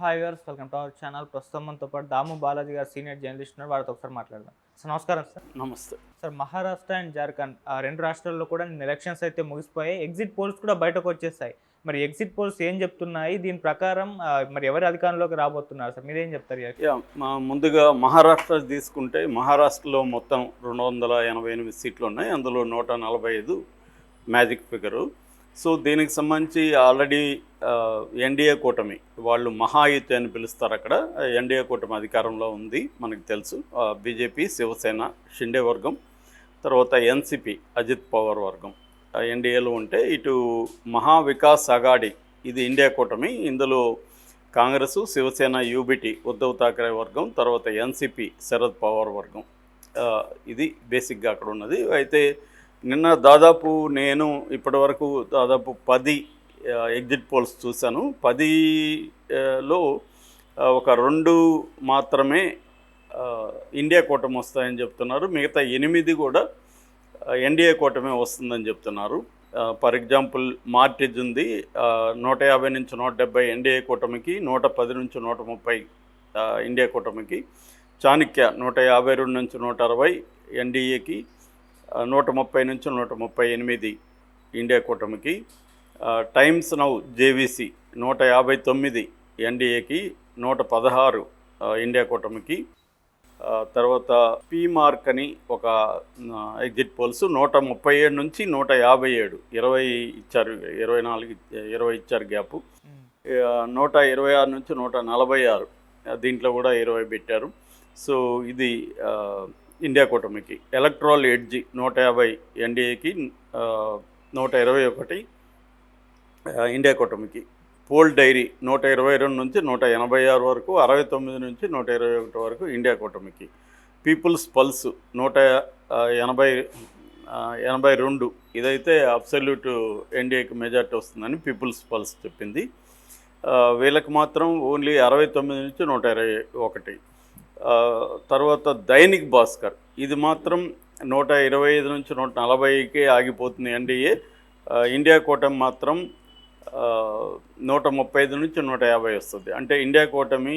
Hi గారు welcome to our channel ప్రస్తుతం మనతో పాటు దాము బాలాజీ గారు సీనియర్ జర్నలిస్ట్ ఉన్నారు. వారితో ఒకసారి మాట్లాడదాం. సార్ నమస్కారం సార్. నమస్తే. సార్ మహారాష్ట్ర అండ్ జార్ఖండ్ ఆ రెండు రాష్ట్రాల్లో కూడా ఎలక్షన్స్ అయితే ముగిసిపోయాయి. ఎగ్జిట్ పోల్స్ కూడా బయటకు వచ్చేసాయి. మరి ఎగ్జిట్ పోల్స్ ఏం చెప్తున్నాయి? దీని ప్రకారం మరి ఎవరు అధికారంలోకి రాబోతున్నారు? సార్ మీరేం చెప్తారు ముందుగా మహారాష్ట్ర తీసుకుంటే మహారాష్ట్రలో మొత్తం రెండు వందల ఎనభై ఎనిమిది సీట్లు ఉన్నాయి. అందులో నూట నలభై ఐదు మ్యాజిక్ ఫిగరు సో దీనికి సంబంధించి ఆల్రెడీ ఎన్డీఏ కూటమి వాళ్ళు మహాయుతి అని పిలుస్తారు అక్కడ. ఎన్డీఏ కూటమి అధికారంలో ఉంది మనకు తెలుసు. బీజేపీ శివసేన షిండే వర్గం తర్వాత ఎన్సిపి అజిత్ పవర్ వర్గం. ఎన్డీఏలో ఉంటే ఇటు మహా వికాస్ అగాడి ఇది ఇండియా కూటమి. ఇందులో కాంగ్రెస్ శివసేన యూబిటి ఉద్ధవ్ థాకరే వర్గం తర్వాత ఎన్సిపి శరద్ పవార్ వర్గం. ఇది బేసిక్గా అక్కడ ఉన్నది. అయితే నిన్న దాదాపు నేను ఇప్పటివరకు దాదాపు పది ఎగ్జిట్ పోల్స్ చూశాను. పదిలో ఒక రెండు మాత్రమే ఇండియా కూటమి వస్తాయని చెప్తున్నారు. మిగతా ఎనిమిది కూడా ఎన్డీఏ కూటమి వస్తుందని చెప్తున్నారు. ఫర్ ఎగ్జాంపుల్ మార్టిజ్ ఉంది. నూట యాభై నుంచి నూట డెబ్బై ఎన్డీఏ కూటమికి నూట పది నుంచి నూట ముప్పై ఇండియా కూటమికి. చాణక్య నూట యాభై రెండు నుంచి నూట అరవై ఎన్డీఏకి నూట ముప్పై నుంచి నూట ముప్పై ఎనిమిది ఇండియా కూటమికి టైమ్స్ నౌ జేవీసీ నూట యాభై తొమ్మిది ఎన్డీఏకి నూట పదహారు ఇండియా కూటమికి తర్వాత పీ మార్క్ అని ఒక ఎగ్జిట్ పోల్స్ నూట ముప్పై ఏడు నుంచి నూట యాభై ఏడు ఇరవై ఇచ్చారు ఇరవై నాలుగు ఇరవై ఇచ్చారు గ్యాపు. ఆ, నూట ఇరవై ఆరు నుంచి నూట నలభై ఆరు దీంట్లో కూడా ఇరవై పెట్టారు సో ఇది ఇండియా కూటమికి. ఎలక్ట్రాల్ ఎడ్జి నూట యాభై ఎన్డీఏకి నూట ఇరవై ఒకటి ఇండియా కూటమికి. పోల్ డైరీ నూట ఇరవై రెండు నుంచి నూట ఎనభై ఆరు వరకు అరవై తొమ్మిది నుంచి నూట ఇరవై ఒకటి వరకు ఇండియా కూటమికి. పీపుల్స్ పల్స్ నూట ఎనభై ఎనభై రెండు ఇదైతే అబ్సల్యూట్ ఎన్డీఏకి మెజార్టీ వస్తుందని పీపుల్స్ పల్స్ చెప్పింది. వీళ్ళకి మాత్రం ఓన్లీ అరవై తొమ్మిది నుంచి నూట ఇరవై ఒకటి. తర్వాత దైనిక్ భాస్కర్. ఇది మాత్రం నూట ఇరవై ఐదు నుంచి నూట నలభైకే ఆగిపోతుంది ఎన్డీఏ ఇండియా కూటమి మాత్రం నూట ముప్పై ఐదు నుంచి నూట యాభై వస్తుంది. అంటే ఇండియా కూటమి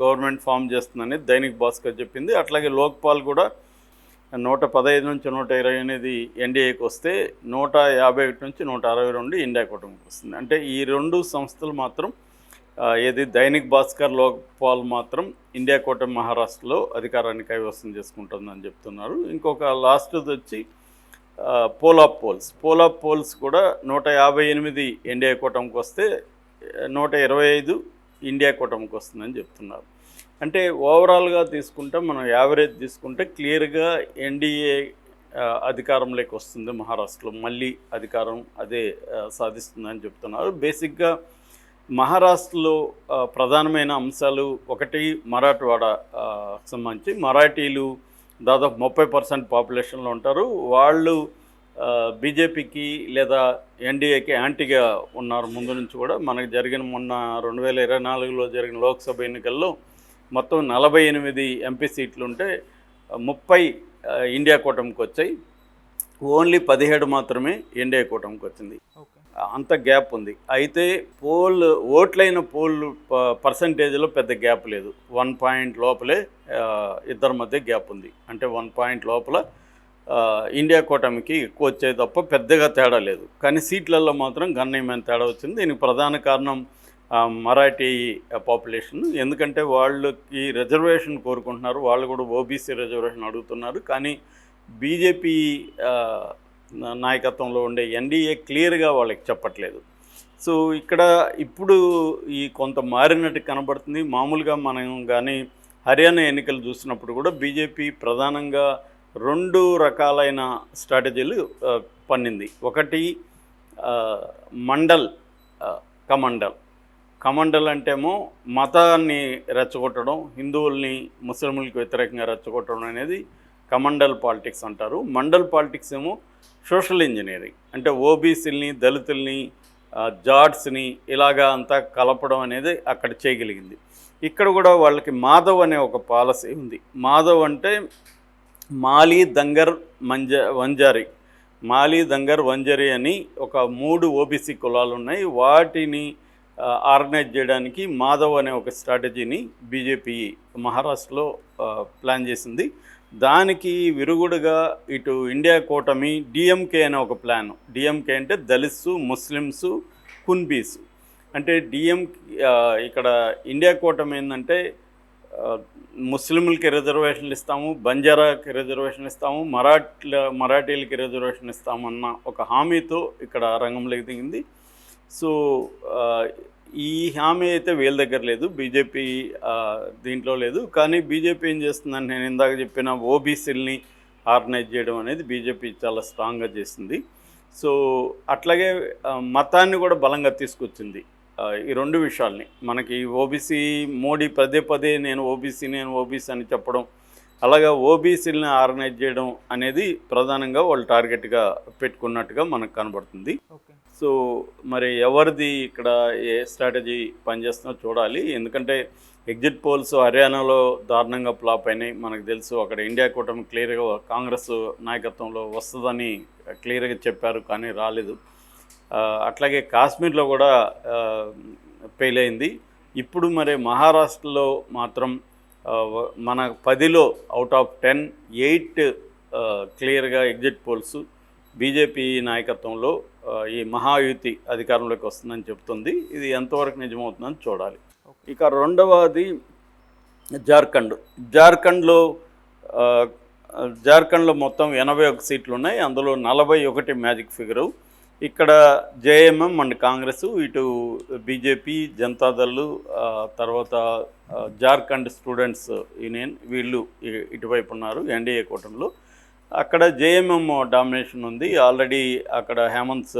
గవర్నమెంట్ ఫామ్ చేస్తుందని దైనిక్ భాస్కర్ చెప్పింది. అట్లాగే లోక్పాల్ కూడా నూట పదహైదు నుంచి నూట ఇరవై అనేది ఎన్డీఏకి వస్తే నూట యాభై ఒకటి నుంచి నూట అరవై రెండు ఇండియా కూటమికి వస్తుంది. అంటే ఈ రెండు సంస్థలు మాత్రం ఏది? దైనిక్ భాస్కర్ లోక్పాల్ మాత్రం ఇండియా కూటమి మహారాష్ట్రలో అధికారాన్ని కైవసం చేసుకుంటుందని చెప్తున్నారు. ఇంకొక లాస్ట్ వచ్చి పోలాప్ పోల్స్. పోలాప్ పోల్స్ కూడా నూట యాభై ఎనిమిది ఎన్డీఏ కూటమికి వస్తే నూట ఇరవై ఐదు ఇండియా కూటమికి వస్తుందని చెప్తున్నారు. అంటే ఓవరాల్గా తీసుకుంటే మనం యావరేజ్ తీసుకుంటే క్లియర్గా ఎన్డీఏ అధికారంలోకి వస్తుంది మహారాష్ట్రలో. మళ్ళీ అధికారం అదే సాధిస్తుందని చెప్తున్నారు. బేసిక్గా మహారాష్ట్రలో ప్రధానమైన అంశాలు ఒకటి మరాఠవాడ సంబంధించి. మరాఠీలు దాదాపు ముప్పై పర్సెంట్ పాపులేషన్లో ఉంటారు. వాళ్ళు బీజేపీకి లేదా ఎన్డీఏకి యాంటీగా ఉన్నారు ముందు నుంచి కూడా. మనకు జరిగిన మొన్న రెండు వేల ఇరవై నాలుగులో జరిగిన లోక్సభ ఎన్నికల్లో మొత్తం నలభై ఎనిమిది ఎంపీ సీట్లు ఉంటే ముప్పై ఇండియా కూటమికి వచ్చాయి. ఓన్లీ పదిహేడు మాత్రమే ఎన్డీఏ కూటమికి వచ్చింది. ఓకే. అంత గ్యాప్ ఉంది. అయితే పోల్ ఓట్లైన పోల్ పర్సంటేజ్లో పెద్ద గ్యాప్ లేదు. వన్ పాయింట్ లోపలే ఇద్దరి మధ్య గ్యాప్ ఉంది. అంటే వన్ పాయింట్ లోపల ఇండియా కూటమికి ఎక్కువ వచ్చే తప్ప పెద్దగా తేడా లేదు. కానీ సీట్లలో మాత్రం గణనీయమైన తేడా వచ్చింది? దీనికి ప్రధాన కారణం మరాఠీ పాపులేషన్. ఎందుకంటే వాళ్ళకి రిజర్వేషన్ కోరుకుంటున్నారు. వాళ్ళు కూడా ఓబీసీ రిజర్వేషన్ అడుగుతున్నారు. కానీ బీజేపీ నాయకత్వంలో ఉండే ఎన్డీఏ క్లియర్గా వాళ్ళకి చెప్పట్లేదు. సో ఇక్కడ ఇప్పుడు ఈ కొంత మారినట్టు కనబడుతుంది. మామూలుగా మనం కానీ హర్యానా ఎన్నికలు చూసినప్పుడు కూడా బీజేపీ ప్రధానంగా రెండు రకాలైన స్ట్రాటజీలు పన్నింది. ఒకటి మండల్ కమండల్. కమండల్ అంటేమో మతాన్ని రెచ్చగొట్టడం హిందువుల్ని ముస్లింలకు వ్యతిరేకంగా రెచ్చగొట్టడం అనేది కమండల్ పాలిటిక్స్ అంటారు. మండల్ పాలిటిక్స్ ఏమో సోషల్ ఇంజనీరింగ్. అంటే ఓబీసీలని దళితుల్ని జాట్స్ని ఇలాగా అంతా కలపడం అనేది అక్కడ చేయగలిగింది. ఇక్కడ కూడా వాళ్ళకి మాధవ్ అనే ఒక పాలసీ ఉంది. మాధవ్ అంటే మాలి దంగర్ మంజ వంజారి. మాలి దంగర్ వంజరి అని ఒక మూడు ఓబీసీ కులాలు ఉన్నాయి. వాటిని ఆర్గనైజ్ చేయడానికి మాధవ్ అనే ఒక స్ట్రాటజీని బీజేపీ మహారాష్ట్రలో ప్లాన్ చేసింది. దానికి విరుగుడుగా ఇటు ఇండియా కూటమి డిఎంకే అనే ఒక ప్లాన్. డిఎంకే అంటే దళిత్స్ ముస్లిమ్స్ కున్బీస్. అంటే డిఎం ఇక్కడ ఇండియా కూటమి ఏంటంటే ముస్లింలకి రిజర్వేషన్లు ఇస్తాము బంజారాకి రిజర్వేషన్ ఇస్తాము మరాఠీల మరాఠీలకి రిజర్వేషన్ ఇస్తామన్న ఒక హామీతో ఇక్కడ రంగంలోకి దిగింది. సో ఈ హామీ అయితే వీళ్ళ దగ్గర లేదు బీజేపీ దీంట్లో లేదు. కానీ బీజేపీ ఏం చేస్తుందని నేను ఇందాక చెప్పిన ఓబీసీలని ఆర్గనైజ్ చేయడం అనేది బీజేపీ చాలా స్ట్రాంగ్గా చేసింది. సో అట్లాగే మతాన్ని కూడా బలంగా తీసుకొచ్చింది. ఈ రెండు విషయాల్ని. మనకి ఓబీసీ మోడీ పదే పదే నేను ఓబీసీ నేను ఓబీసీ అని చెప్పడం అలాగా ఓబీసీలని ఆర్గనైజ్ చేయడం అనేది ప్రధానంగా వాళ్ళు టార్గెట్గా పెట్టుకున్నట్టుగా మనకు కనబడుతుంది. ఓకే. సో మరి ఎవరిది ఇక్కడ ఏ స్ట్రాటజీ పనిచేస్తుందో చూడాలి. ఎందుకంటే ఎగ్జిట్ పోల్స్ హర్యానాలో దారుణంగా ఫ్లాప్ అయినాయి. మనకు తెలుసు అక్కడ ఇండియా కూటమి క్లియర్గా కాంగ్రెస్ నాయకత్వంలో వస్తుందని క్లియర్గా చెప్పారు కానీ రాలేదు. అట్లాగే కాశ్మీర్లో కూడా ఫెయిల్ అయింది. ఇప్పుడు మరి మహారాష్ట్రలో మాత్రం మన పదిలో అవుట్ ఆఫ్ టెన్ ఎయిట్ క్లియర్గా ఎగ్జిట్ పోల్స్ బీజేపీ నాయకత్వంలో ఈ మహాయుతి అధికారంలోకి వస్తుందని చెప్తుంది. ఇది ఎంతవరకు నిజమవుతుందని చూడాలి. ఇక రెండవది జార్ఖండ్. జార్ఖండ్లో జార్ఖండ్లో మొత్తం ఎనభై ఒక సీట్లు ఉన్నాయి. అందులో నలభై ఒకటి మ్యాజిక్ ఫిగరు. ఇక్కడ జేఎంఎం అండ్ కాంగ్రెస్ ఇటు బీజేపీ జనతాదళ్ తర్వాత జార్ఖండ్ స్టూడెంట్స్ యూనియన్ వీళ్ళు ఇటువైపు ఉన్నారు ఎన్డీఏ కూటమిలో. అక్కడ జేఎంఎం డామినేషన్ ఉంది. ఆల్రెడీ అక్కడ హేమంత్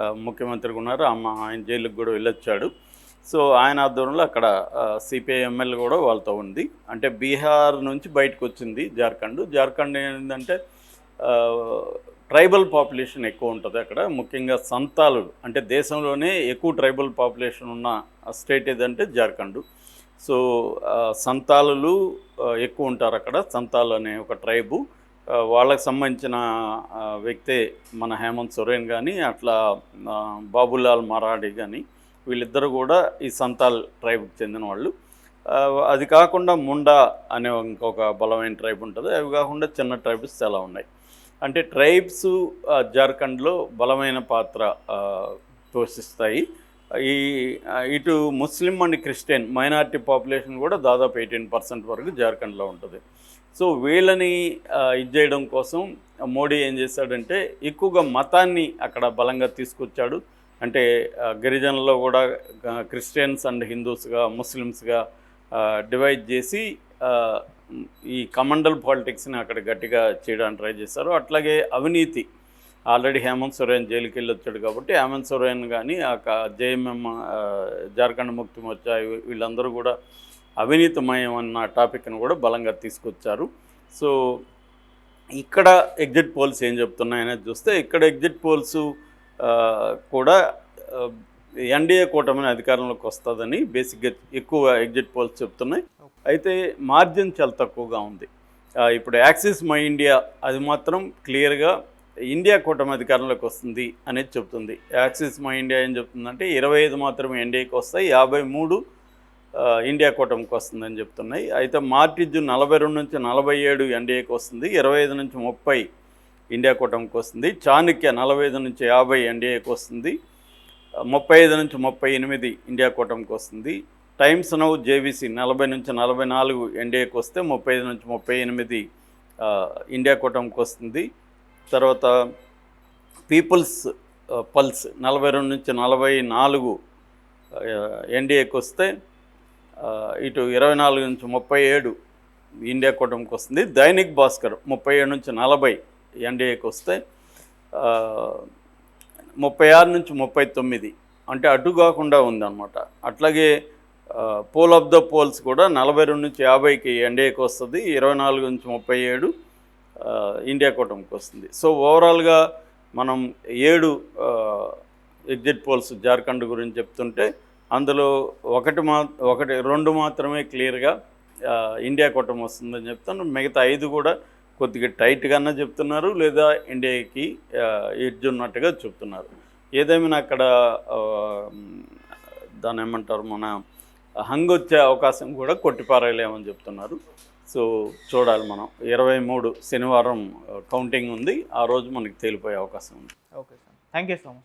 ఆ, ముఖ్యమంత్రిగా ఉన్నారు. అమ్మ ఆయన జైలుకి కూడా వెళ్ళొచ్చాడు. సో ఆయన ఆధ్వర్యంలో అక్కడ సిపిఐఎంఎల్ ఎమ్మెల్యే కూడా వాళ్ళతో ఉంది. అంటే బీహార్ నుంచి బయటకు వచ్చింది జార్ఖండ్. జార్ఖండ్ ఏంటంటే ట్రైబల్ పాపులేషన్ ఎక్కువ ఉంటుంది అక్కడ. ముఖ్యంగా సంతాలు అంటే దేశంలోనే ఎక్కువ ట్రైబల్ పాపులేషన్ ఉన్న స్టేట్ ఏదంటే జార్ఖండ్. సో సంతాలులు ఎక్కువ ఉంటారు అక్కడ. సంతాల్ అనే ఒక ట్రైబు. వాళ్ళకి సంబంధించిన వ్యక్తే మన హేమంత్ సొరేన్ కానీ అట్లా బాబులాల్ మరాఠీ కానీ వీళ్ళిద్దరు కూడా ఈ సంతాల్ ట్రైబ్కి చెందిన వాళ్ళు. అది కాకుండా ముండా అనే ఇంకొక బలమైన ట్రైబ్ ఉంటుంది. అవి కాకుండా చిన్న ట్రైబ్స్ చాలా ఉన్నాయి. అంటే ట్రైబ్స్ జార్ఖండ్లో బలమైన పాత్ర పోషిస్తాయి. ఈ ఇటు Muslim and Christian minority population కూడా దాదాపు ఎయిటీన్ పర్సెంట్ వరకు జార్ఖండ్లో ఉంటుంది. సో వీళ్ళని ఇది చేయడం కోసం మోడీ ఏం చేశాడంటే ఎక్కువగా మతాన్ని అక్కడ బలంగా తీసుకొచ్చాడు. అంటే గిరిజనుల్లో కూడా క్రిస్టియన్స్ అండ్ హిందూస్గా ముస్లిమ్స్గా డివైడ్ చేసి ఈ కమండల్ పాలిటిక్స్ని అక్కడ గట్టిగా చేయడానికి ట్రై చేశారు అట్లాగే అవినీతి ఆల్రెడీ హేమంత్ సొరేన్ జైలుకి వెళ్ళి వచ్చాడు కాబట్టి హేమంత్ సొరేన్ కానీ ఆ జేఎంఎం జార్ఖండ్ ముక్తి మోర్చా వీళ్ళందరూ కూడా అవినీతమయం అన్న టాపిక్ను కూడా బలంగా తీసుకొచ్చారు. సో ఇక్కడ ఎగ్జిట్ పోల్స్ ఏం చెప్తున్నాయనేది చూస్తే ఇక్కడ ఎగ్జిట్ పోల్స్ కూడా ఎన్డీఏ కూటమిని అధికారంలోకి వస్తుందని బేసిక్గా ఎక్కువ ఎగ్జిట్ పోల్స్ చెప్తున్నాయి. అయితే మార్జిన్ చాలా తక్కువగా ఉంది. ఇప్పుడు యాక్సిస్ మై ఇండియా అది మాత్రం క్లియర్గా ఇండియా కూటమి అధికారంలోకి వస్తుంది అనేది చెప్తుంది యాక్సిస్ మై ఇండియా ఏం చెప్తుందంటే ఇరవై ఐదు మాత్రమే ఎన్డీఏకి వస్తాయి యాభై మూడు ఇండియా కూటమికి వస్తుందని చెప్తున్నాయి. అయితే మార్టిజ్ నలభై రెండు నుంచి నలభై ఏడు ఎన్డీఏకి వస్తుంది ఇరవై ఐదు నుంచి ముప్పై ఇండియా కూటమికి వస్తుంది చాణక్య నలభై ఐదు నుంచి యాభై ఎన్డీఏకి వస్తుంది ముప్పై ఐదు నుంచి ముప్పై ఎనిమిది ఇండియా కూటమికి వస్తుంది టైమ్స్ నౌ జేవీసీ నలభై నుంచి నలభై నాలుగు ఎన్డీఏకి వస్తే ముప్పై ఐదు నుంచి ముప్పై ఎనిమిది ఇండియా కూటమికి వస్తుంది తర్వాత పీపుల్స్ పల్స్ నలభై రెండు నుంచి నలభై నాలుగు ఎన్డీఏకి వస్తే ఇటు ఇరవై నాలుగు నుంచి ముప్పై ఏడు ఇండియా కూటమికి వస్తుంది. దైనిక్ భాస్కర్ ముప్పై ఏడు నుంచి నలభై ఎన్డీఏకి వస్తే ముప్పై ఆరు నుంచి ముప్పై తొమ్మిది. అంటే అటు కాకుండా ఉందన్నమాట. అట్లాగే పోల్ ఆఫ్ ద పోల్స్ కూడా నలభై రెండు నుంచి యాభైకి ఎన్డీఏకి వస్తుంది. ఇరవై నాలుగు నుంచి ముప్పై ఏడు ఇండియా కూటమికి వస్తుంది. సో ఓవరాల్గా మనం ఏడు ఎగ్జిట్ పోల్స్ జార్ఖండ్ గురించి చెప్తుంటే అందులో ఒకటి మా ఒకటి రెండు మాత్రమే క్లియర్గా ఇండియా కూటమి వస్తుందని చెప్తాను మిగతా ఐదు కూడా కొద్దిగా టైట్గానే చెప్తున్నారు లేదా ఇండియాకి ఎడ్జ్ ఉన్నట్టుగా చెప్తున్నారు. ఏదేమైనా అక్కడ దాని ఏమంటారు మన హంగ్ వచ్చే అవకాశం కూడా కొట్టిపారేయలేమని చెప్తున్నారు. సో చూడాలి మనం. ఇరవై మూడు శనివారం కౌంటింగ్ ఉంది. ఆ రోజు మనకి తేలిపోయే అవకాశం ఉంది. Okay sir. Thank you so much.